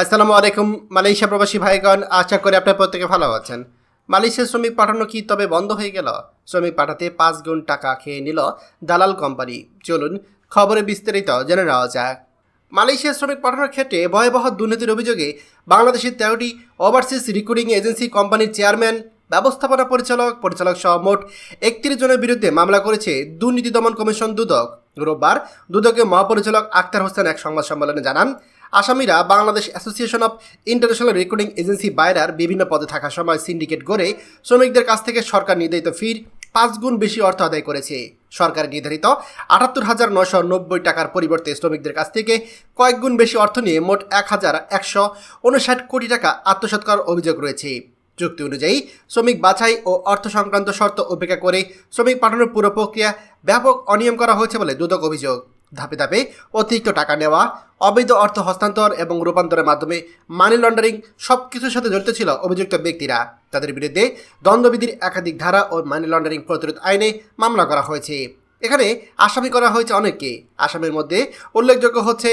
আসসালামু আলাইকুম, মালয়েশিয়া প্রবাসী ভাইগণ, আশা করি আপনার প্রত্যেকে ভালো আছেন। মালয়েশিয়ার শ্রমিক পাঠানো কি তবে বন্ধ হয়ে গেল? শ্রমিক পাঠাতে পাঁচ গুণ টাকা খেয়ে নিল দালাল কোম্পানি। চলুন খবরে বিস্তারিত জেনে নেওয়া যাক। মালয়েশিয়ার শ্রমিক পাঠানোর ক্ষেত্রে ভয়াবহ দুর্নীতির অভিযোগে বাংলাদেশের তেরোটি ওভারসিজ রিক্রুটিং এজেন্সি কোম্পানির চেয়ারম্যান ব্যবস্থাপনা পরিচালক পরিচালক সহ মোট একত্রিশ জনের বিরুদ্ধে মামলা করেছে দুর্নীতি দমন কমিশন দুদক। রোববার দুদকের মহাপরিচালক আক্তার হোসেন এক সংবাদ সম্মেলনে জানান আসামিরা Bangladesh association of international recording agency বাইরার বিভিন্ন পদে থাকার সময় সিন্ডিকেট গড়ে শ্রমিকদের কাছ থেকে সরকার নির্ধারিত ফির পাঁচ গুণ বেশি অর্থ আদায় করেছে। সরকার নির্ধারিত আটাত্তর হাজার নশো নব্বই টাকার পরিবর্তে শ্রমিকদের কাছ থেকে কয়েক গুণ বেশি অর্থ নিয়ে মোট এক হাজার একশো উনষাট কোটি টাকা আত্মসাৎ করার অভিযোগ রয়েছে। চুক্তি অনুযায়ী, শ্রমিক বাছাই ও অর্থ সংক্রান্ত শর্ত উপেক্ষা করে শ্রমিক পাঠানোর পুরো প্রক্রিয়া ব্যাপক অনিয়ম করা হয়েছে বলে দুদক অভিযোগ। ধাপে ধাপে অতিরিক্ত টাকা নেওয়া, অবৈধ অর্থ হস্তান্তর এবং রূপান্তরের মাধ্যমে মানি লন্ডারিং সব কিছুর সাথে জড়িত ছিল অভিযুক্ত ব্যক্তিরা। তাদের বিরুদ্ধে দ্বন্দ্ববিধির একাধিক ধারা ও মানি লন্ডারিং প্রতিরোধ আইনে মামলা করা হয়েছে। এখানে আসামি করা হয়েছে অনেককে। আসামির মধ্যে উল্লেখযোগ্য হচ্ছে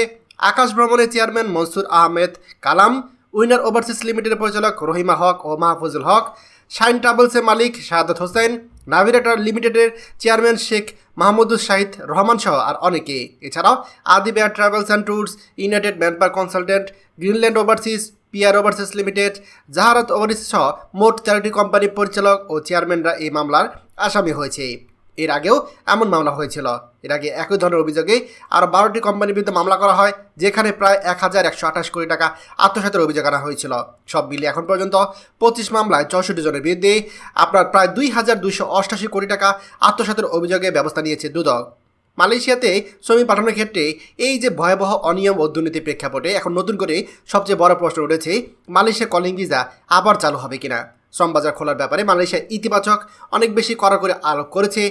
আকাশ ভ্রমণের chairman Mansur Ahmed Kalam, winner overseas লিমিটেডের পরিচালক রহিমা হক ও মাহফুজুল হক, শাইন ট্রাভেলসের মালিক শাহাদত হোসেন নাভিগেটর লিমিটেডের চেয়ারম্যান শেখ মাহমুদুল শাহিদ রহমান সহ আর অনেকে। এছাড়াও Adi air travels and tours united manpower consultant Greenland overseas PR overseas limited Zaharat overseas সহ মোট চারটি কোম্পানির পরিচালক ও চেয়ারম্যানরা এই মামলার আসামি হয়েছে। এর আগেও এমন মামলা হয়েছিল। এর আগে একই ধরনের অভিযোগে আরও বারোটি কোম্পানির বিরুদ্ধে মামলা করা হয়, যেখানে প্রায় এক হাজার একশো আঠাশ কোটি টাকা আত্মসাতের অভিযোগ আনা হয়েছিল। সব মিলিয়ে এখন পর্যন্ত পঁচিশ মামলায় চৌষট্টি জনের বিরুদ্ধে আপনার প্রায় দুই হাজার দুইশো অষ্টাশি কোটি টাকা আত্মসাতের অভিযোগে ব্যবস্থা নিয়েছে দুদক। মালয়েশিয়াতে শ্রমিক পাঠানোর ক্ষেত্রে এই যে ভয়াবহ অনিয়ম ও দুর্নীতির প্রেক্ষাপটে এখন নতুন করে সবচেয়ে বড় প্রশ্ন উঠেছে, মালয়েশিয়া কলিং ভিসা আবার চালু হবে কিনা? শ্রমবাজার খোলার ব্যাপারে মালয়েশিয়া ইতিবাচক অনেক বেশি কড়া করে আরোপ করেছে।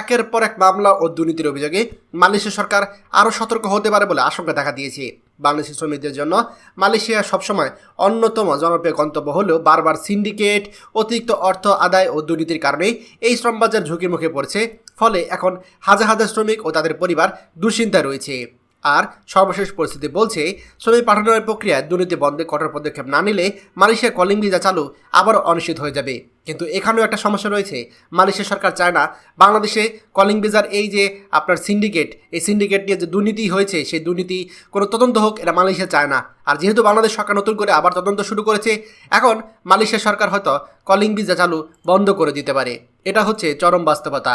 একের পর এক মামলা ও দুর্নীতির অভিযোগে মালয়েশিয়া সরকার আরও সতর্ক হতে পারে বলে আশঙ্কা দেখা দিয়েছে। বাংলাদেশি শ্রমিকদের জন্য মালয়েশিয়া সবসময় অন্যতম জনপ্রিয় গন্তব্য হলেও বারবার সিন্ডিকেট, অতিরিক্ত অর্থ আদায় ও দুর্নীতির কারণে এই শ্রমবাজার ঝুঁকির মুখে পড়ছে। ফলে এখন হাজার হাজার শ্রমিক ও তাদের পরিবার দুশ্চিন্তায় রয়েছে। আর সর্বশেষ পরিস্থিতি বলছে শ্রমিক পাঠানোর প্রক্রিয়ায় দুর্নীতি বন্ধে কঠোর পদক্ষেপ না নিলে মালয়েশিয়া কলিং ভিসা চালু আবারও অনিশ্চিত হয়ে যাবে। কিন্তু এখানেও একটা সমস্যা রয়েছে, মালয়েশিয়া সরকার চায় না বাংলাদেশে কলিং ভিসার এই যে আপনার সিন্ডিকেট এই সিন্ডিকেট নিয়ে যে দুর্নীতি হয়েছে, সেই দুর্নীতি কোনো তদন্ত হোক, এটা মালয়েশিয়া চায় না। আর যেহেতু বাংলাদেশ সরকার নতুন করে আবার তদন্ত শুরু করেছে, এখন মালয়েশিয়া সরকার হয়তো কলিং ভিসা চালু বন্ধ করে দিতে পারে। এটা হচ্ছে চরম বাস্তবতা।